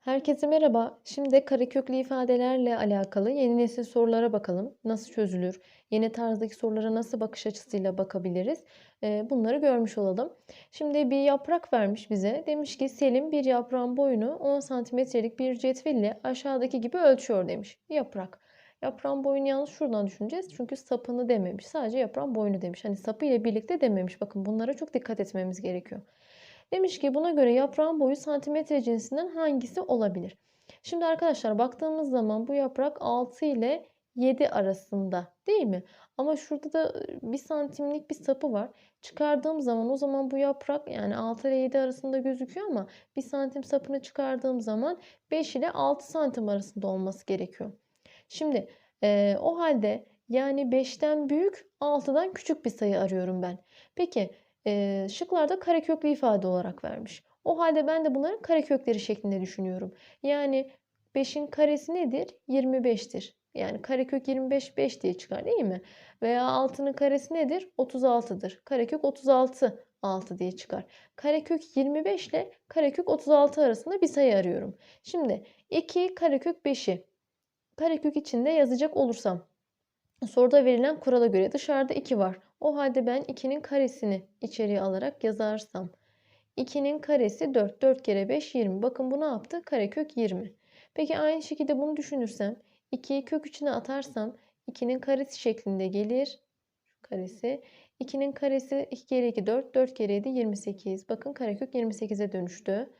Herkese merhaba. Şimdi kareköklü ifadelerle alakalı yeni nesil sorulara bakalım. Nasıl çözülür? Yeni tarzdaki sorulara nasıl bakış açısıyla bakabiliriz? Bunları görmüş olalım. Şimdi bir yaprak vermiş bize. Demiş ki Selim bir yaprağın boyunu 10 santimetrelik bir cetvelle aşağıdaki gibi ölçüyor demiş. Yaprak. Yaprağın boyunu yalnız şuradan düşüneceğiz. Çünkü sapını dememiş. Sadece yaprağın boyunu demiş. Hani sapı ile birlikte dememiş. Bakın bunlara çok dikkat etmemiz gerekiyor. Demiş ki buna göre yaprağın boyu santimetre cinsinden hangisi olabilir? Şimdi arkadaşlar baktığımız zaman bu yaprak 6 ile 7 arasında değil mi? Ama şurada da 1 santimlik bir sapı var. Çıkardığım zaman o zaman bu yaprak yani 6 ile 7 arasında gözüküyor ama 1 santim sapını çıkardığım zaman 5 ile 6 santim arasında olması gerekiyor. Şimdi e, o halde yani 5'ten büyük 6'dan küçük bir sayı arıyorum ben. Peki e, şıklarda kareköklü ifade olarak vermiş. O halde ben de bunların karekökleri şeklinde düşünüyorum. Yani 5'in karesi nedir? 25'tir. Yani karekök 25 5 diye çıkar değil mi? Veya 6'nın karesi nedir? 36'dır. Karekök 36 6 diye çıkar. Karekök 25 ile karekök 36 arasında bir sayı arıyorum. Şimdi 2 karekök 5'i karekök içinde yazacak olursam soruda verilen kurala göre dışarıda 2 var. O halde ben 2'nin karesini içeriye alarak yazarsam 2'nin karesi 4. 4 kere 5 20. Bakın bu ne yaptı? Karekök 20. Peki aynı şekilde bunu düşünürsem 2'yi kök içine atarsam 2'nin karesi şeklinde gelir. Karesi. 2'nin karesi 2 kere 2 4. 4 kere 7 28. Bakın karekök 28'e dönüştü.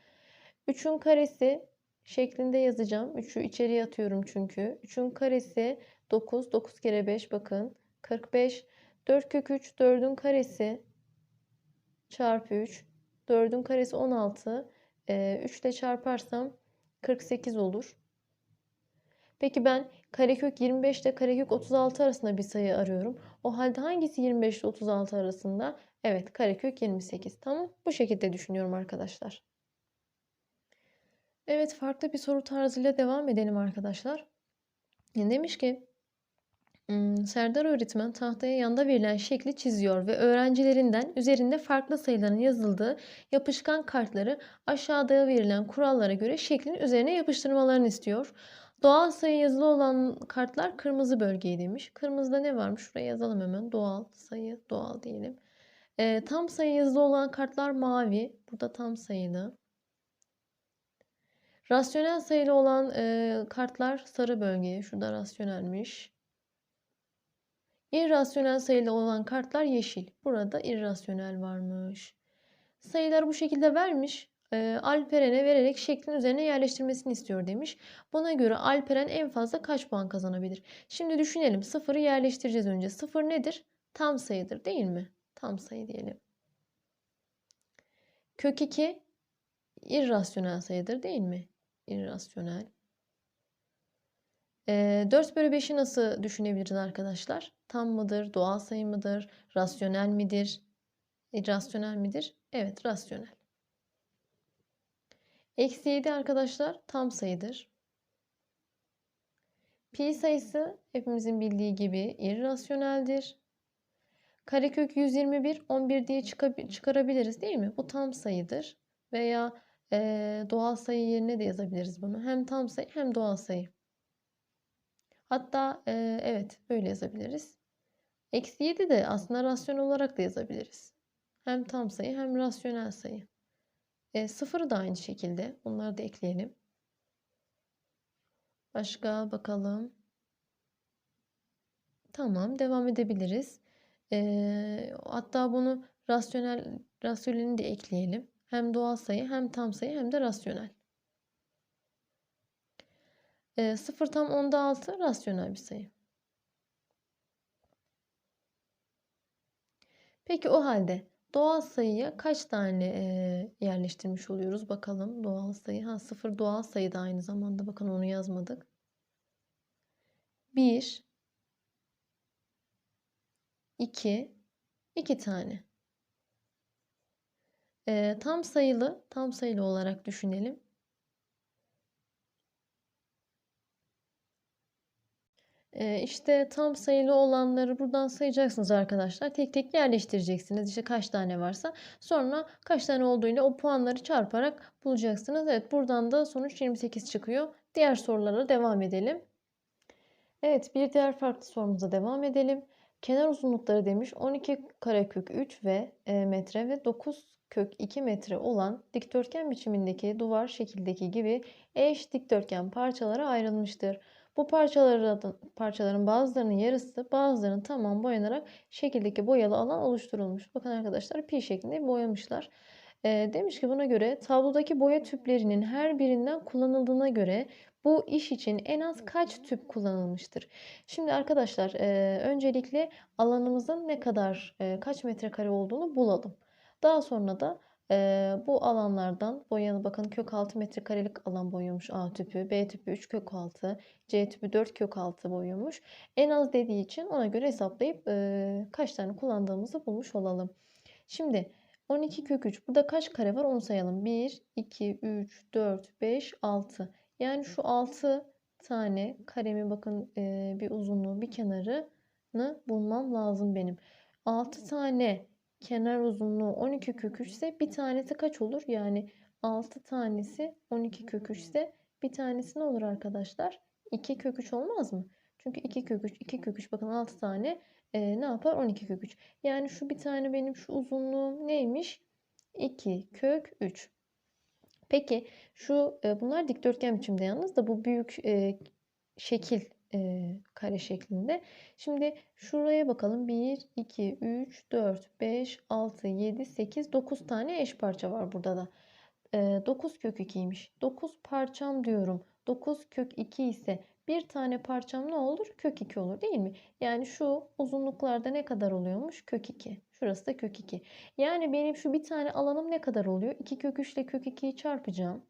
3'ün karesi şeklinde yazacağım. 3'ü içeriye atıyorum çünkü. 3'ün karesi 9. 9 kere 5 bakın. 45. 4 kök 3 4'ün karesi çarpı 3. 4'ün karesi 16. E, 3 ile çarparsam 48 olur. Peki ben karekök 25 ile karekök 36 arasında bir sayı arıyorum. O halde hangisi 25 ile 36 arasında? Evet karekök 28. Tamam. Bu şekilde düşünüyorum arkadaşlar. Evet farklı bir soru tarzıyla devam edelim arkadaşlar. Demiş ki Serdar öğretmen tahtaya yanda verilen şekli çiziyor ve öğrencilerinden üzerinde farklı sayıların yazıldığı yapışkan kartları aşağıda verilen kurallara göre şeklin üzerine yapıştırmalarını istiyor. Doğal sayı yazılı olan kartlar kırmızı bölgeyi demiş. Kırmızıda ne varmış? Şuraya yazalım hemen. Doğal sayı, doğal diyelim. E, tam sayı yazılı olan kartlar mavi. Burada tam sayılı. Rasyonel sayılı olan e, kartlar sarı bölgeye. Şurada rasyonelmiş. İrrasyonel sayılı olan kartlar yeşil. Burada irrasyonel varmış. Sayıları bu şekilde vermiş. E, Alperen'e vererek şeklin üzerine yerleştirmesini istiyor demiş. Buna göre Alperen en fazla kaç puan kazanabilir? Şimdi düşünelim. Sıfırı yerleştireceğiz önce. Sıfır nedir? Tam sayıdır değil mi? Tam sayı diyelim. Kök 2 irrasyonel sayıdır değil mi? İrrasyonel. E, 4 bölü 5'i nasıl düşünebiliriz arkadaşlar? Tam mıdır? Doğal sayı mıdır? Rasyonel midir? İrrasyonel midir? Evet rasyonel. Eksi 7 arkadaşlar tam sayıdır. Pi sayısı hepimizin bildiği gibi irrasyoneldir. Karekök 121 11 diye çıkarabiliriz değil mi? Bu tam sayıdır. Veya e, doğal sayı yerine de yazabiliriz bunu. Hem tam sayı hem doğal sayı. Hatta e, evet böyle yazabiliriz. Eksi 7 de aslında rasyonel olarak da yazabiliriz. Hem tam sayı hem rasyonel sayı. E, sıfırı da aynı şekilde. Bunları da ekleyelim. Başka bakalım. Tamam devam edebiliriz. E, hatta bunu rasyonel rasyonelini de ekleyelim. Hem doğal sayı hem tam sayı hem de rasyonel. E, 0 tam onda 6 rasyonel bir sayı. Peki o halde doğal sayıya kaç tane e, yerleştirmiş oluyoruz? Bakalım doğal sayı. Ha 0 doğal sayı da aynı zamanda. Bakın onu yazmadık. 1 2 2 tane. E, tam sayılı, tam sayılı olarak düşünelim. Eee, işte tam sayılı olanları buradan sayacaksınız arkadaşlar. Tek tek yerleştireceksiniz. İşte kaç tane varsa. Sonra kaç tane olduğuyla o puanları çarparak bulacaksınız. Evet buradan da sonuç 28 çıkıyor. Diğer sorulara devam edelim. Evet bir diğer farklı sorumuza devam edelim. Kenar uzunlukları demiş 12 karekök 3 ve e, metre ve 9 kök 2 metre olan dikdörtgen biçimindeki duvar şekildeki gibi eş dikdörtgen parçalara ayrılmıştır. Bu parçaların, parçaların bazılarının yarısı bazılarının tamam boyanarak şekildeki boyalı alan oluşturulmuş. Bakın arkadaşlar pi şeklinde boyamışlar. E, demiş ki buna göre tablodaki boya tüplerinin her birinden kullanıldığına göre bu iş için en az kaç tüp kullanılmıştır? Şimdi arkadaşlar e, öncelikle alanımızın ne kadar e, kaç metrekare olduğunu bulalım. Daha sonra da e, bu alanlardan boyanı bakın kök 6 metrekarelik alan boyamış A tüpü, B tüpü 3 kök 6, C tüpü 4 kök 6 boyamış. En az dediği için ona göre hesaplayıp e, kaç tane kullandığımızı bulmuş olalım. Şimdi 12 kök 3 burada kaç kare var onu sayalım. 1, 2, 3, 4, 5, 6. Yani şu 6 tane karemi bakın e, bir uzunluğu bir kenarını bulmam lazım benim. 6 tane kenar uzunluğu 12 kök 3 ise bir tanesi kaç olur? Yani 6 tanesi 12 kök 3 ise bir tanesi ne olur arkadaşlar? 2 kök 3 olmaz mı? Çünkü 2 kök 3, 2 kök 3 bakın 6 tane e, ne yapar? 12 kök 3. Yani şu bir tane benim şu uzunluğum neymiş? 2 kök 3. Peki şu e, bunlar dikdörtgen biçimde yalnız da bu büyük e, şekil e, kare şeklinde. Şimdi şuraya bakalım. 1, 2, 3, 4, 5, 6, 7, 8, 9 tane eş parça var burada da. E, 9 kök 2'ymiş. 9 parçam diyorum. 9 kök 2 ise bir tane parçam ne olur? Kök 2 olur değil mi? Yani şu uzunluklarda ne kadar oluyormuş? Kök 2. Şurası da kök 2. Yani benim şu bir tane alanım ne kadar oluyor? 2 kök 3 ile kök 2'yi çarpacağım.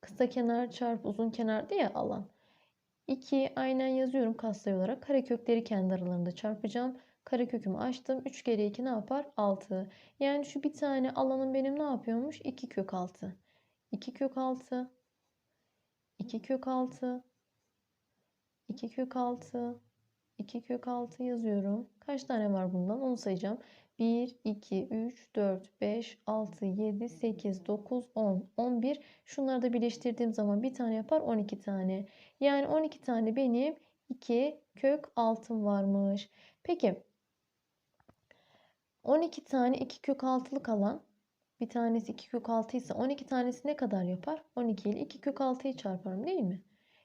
Kısa kenar çarp uzun kenar diye alan. 2 aynen yazıyorum katsayı olarak. Karekökleri kendi aralarında çarpacağım. Karekökümü açtım. 3 kere 2 ne yapar? 6. Yani şu bir tane alanım benim ne yapıyormuş? 2 kök 6. 2 kök 6. 2 kök 6. 2 kök 6. 2 kök 6 yazıyorum. Kaç tane var bundan? Onu sayacağım. 1, 2, 3, 4, 5, 6, 7, 8, 9, 10, 11. Şunları da birleştirdiğim zaman bir tane yapar 12 tane. Yani 12 tane benim 2 kök 6'm varmış. Peki 12 tane 2 kök 6'lık alan bir tanesi 2 kök 6 ise 12 tanesi ne kadar yapar? 12 ile 2 kök 6'yı çarparım değil mi?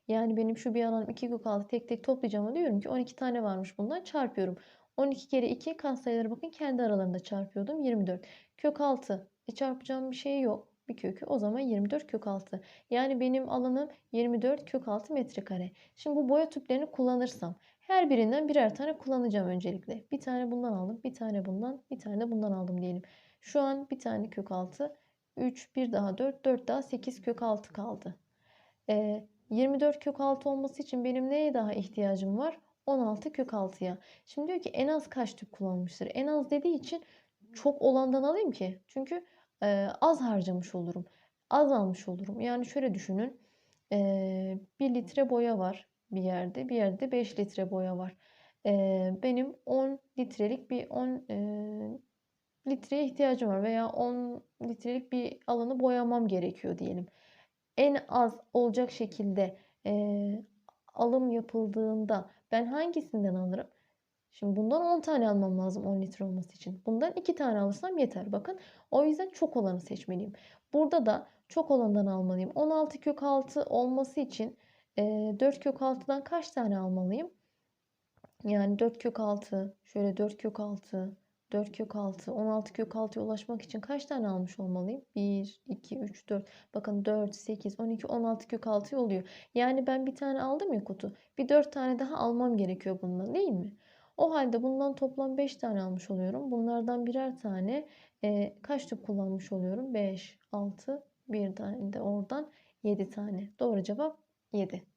Yani benim şu bir alanım 2 kök 6 tek tek toplayacağım diyorum ki 12 tane varmış bundan çarpıyorum. 12 kere 2 katsayıları bakın kendi aralarında çarpıyordum 24. Kök 6 e çarpacağım bir şey yok bir kökü o zaman 24 kök 6. Yani benim alanım 24 kök 6 metrekare. Şimdi bu boya tüplerini kullanırsam her birinden birer tane kullanacağım öncelikle. Bir tane bundan aldım, bir tane bundan, bir tane bundan aldım diyelim. Şu an bir tane kök 6, 3, bir daha 4, 4 daha 8 kök 6 kaldı. Ee, 24 kök 6 olması için benim neye daha ihtiyacım var? 16 kök 6'ya. Şimdi diyor ki en az kaç tüp kullanmıştır? En az dediği için çok olandan alayım ki. Çünkü e, az harcamış olurum. Az almış olurum. Yani şöyle düşünün. E, 1 litre boya var bir yerde. Bir yerde 5 litre boya var. E, benim 10 litrelik bir 10 e, litreye ihtiyacım var. Veya 10 litrelik bir alanı boyamam gerekiyor diyelim. En az olacak şekilde e, alım yapıldığında ben hangisinden alırım? Şimdi bundan 10 tane almam lazım 10 litre olması için. Bundan 2 tane alırsam yeter. Bakın o yüzden çok olanı seçmeliyim. Burada da çok olandan almalıyım. 16 kök 6 olması için 4 kök 6'dan kaç tane almalıyım? Yani 4 kök 6, şöyle 4 kök 6, 4 kök 6, 16 kök 6'ya ulaşmak için kaç tane almış olmalıyım? 1, 2, 3, 4. Bakın 4, 8, 12, 16 kök 6 oluyor. Yani ben bir tane aldım ya kutu. Bir 4 tane daha almam gerekiyor bundan değil mi? O halde bundan toplam 5 tane almış oluyorum. Bunlardan birer tane e, kaç tüp kullanmış oluyorum? 5, 6, bir tane de oradan 7 tane. Doğru cevap 7.